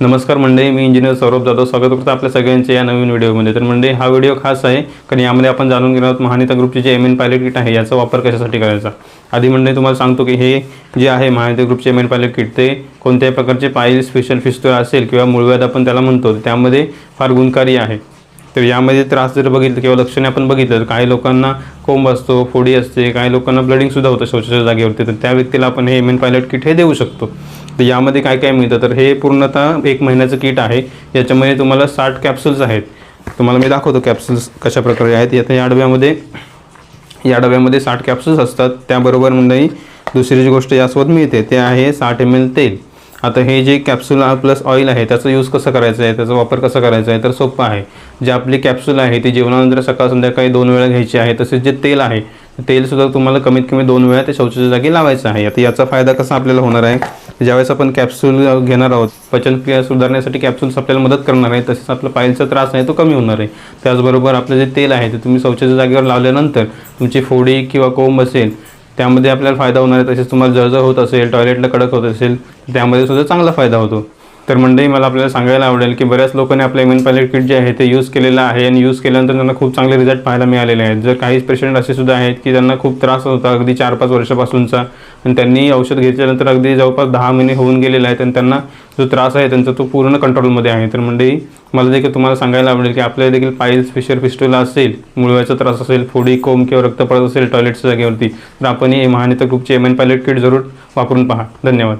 नमस्कार मंडळी मी इंजिनियर सौरभ जाधव. स्वागत करतो आपल्या सगळ्यांचे या नवीन व्हिडिओमध्ये. तर मंडळी हा व्हिडिओ खास आहे कारण यामध्ये आपण जाणून घेणार आहोत महानिता ग्रुपचे जे एम एन पायलट किट आहे याचा वापर कशासाठी करायचा? आधी मंडळी तुम्हाला सांगतो की हे जे आहे महानिता ग्रुपचे एम एन पायलट किट ते कोणत्याही प्रकारचे पायल स्पेशल फिस्टोर असेल किंवा मूळव्याध आपण त्याला म्हणतो त्यामध्ये फार गुणकारी आहे. तर यामध्ये त्रास जर बघितलं किंवा लक्षणे आपण बघितलं तर काही लोकांना कोंब असतो फोडी असते काही लोकांना ब्लडिंग सुद्धा होतं शौचाच्या जागेवरती तर त्या व्यक्तीला आपण हे एम एन पायलट किट हे देऊ शकतो. तर यामध्ये काय काय मिळतं? तर हे पूर्णतः एक महिन्याचं किट आहे. याच्यामध्ये तुम्हाला साठ कॅप्सूल्स आहेत. तुम्हाला मी दाखवतो कॅप्सूल्स कशा प्रकारे आहेत. आता या डब्यामध्ये या डब्यामध्ये साठ कॅप्सूल्स असतात. त्याबरोबर मंडळी दुसरी जी गोष्ट यासोबत मिळते ते आहे साठ एम एल तेल. आता हे जे कॅप्सूल प्लस ऑइल आहे त्याचा यूज कसं करायचा आहे? त्याचा वापर कसा करायचा आहे? तर सोपं आहे. जे आपली कॅप्सूल आहे ती जेवणानंतर सकाळ संध्याकाळी दोन वेळा घ्यायची आहे. तसेच जे तेल आहे तेलसुद्धा तुम्हाला कमीत कमी दोन वेळा ते शौचाच्या जागी लावायचं आहे. आता याचा फायदा कसा आपल्याला होणार आहे? ज्यावेळेस आपण कॅप्सूल घेणार आहोत पचनक्रिया सुधारण्यासाठी कॅप्सूल्स आपल्याला मदत करणार आहे तसेच आपला पायलचा त्रास आहे तो कमी होणार आहे. त्याचबरोबर आपलं जे तेल आहे ते तुम्ही शौचाच्या जागेवर लावल्यानंतर तुमची फोडी किंवा कोंब असेल त्यामध्ये आपल्याला फायदा होणार आहे तसेच तुम्हाला जळजळ होत असेल टॉयलेटला कडक होत असेल त्यामध्ये सुद्धा चांगला फायदा होतो. तर मंडळी मला आपल्याला सांगायला आवडेल की बऱ्याच लोकांनी आपलं इम्युन पायलट किट जे आहे ते यूज केलेलं आहे आणि यूज केल्यानंतर त्यांना खूप चांगले रिझल्ट पाहायला मिळालेले आहेत. जर काही पेशंट असे सुद्धा आहेत की त्यांना खूप त्रास होता अगदी चार पाच वर्षापासूनचा आणि त्यांनी औषध घेतल्यानंतर अगदी जवळपास दहा महिने होऊन गेलेले आहेत आणि त्यांना जो त्रास आहे त्यांचा तो पूर्ण कंट्रोलमध्ये आहे. तर मंडळी मला देखील तुम्हाला सांगायला आवडेल की आपल्याला देखील पाईल्स फिशर फिस्टोला असेल मुळव्याचा त्रास असेल फोडी कोंब किंवा रक्त पडत असेल टॉयलेटच्या जागेवरती तर आपण हे महानिता ग्रुपचे एम एन पायलट किट जरूर वापरून पहा. धन्यवाद.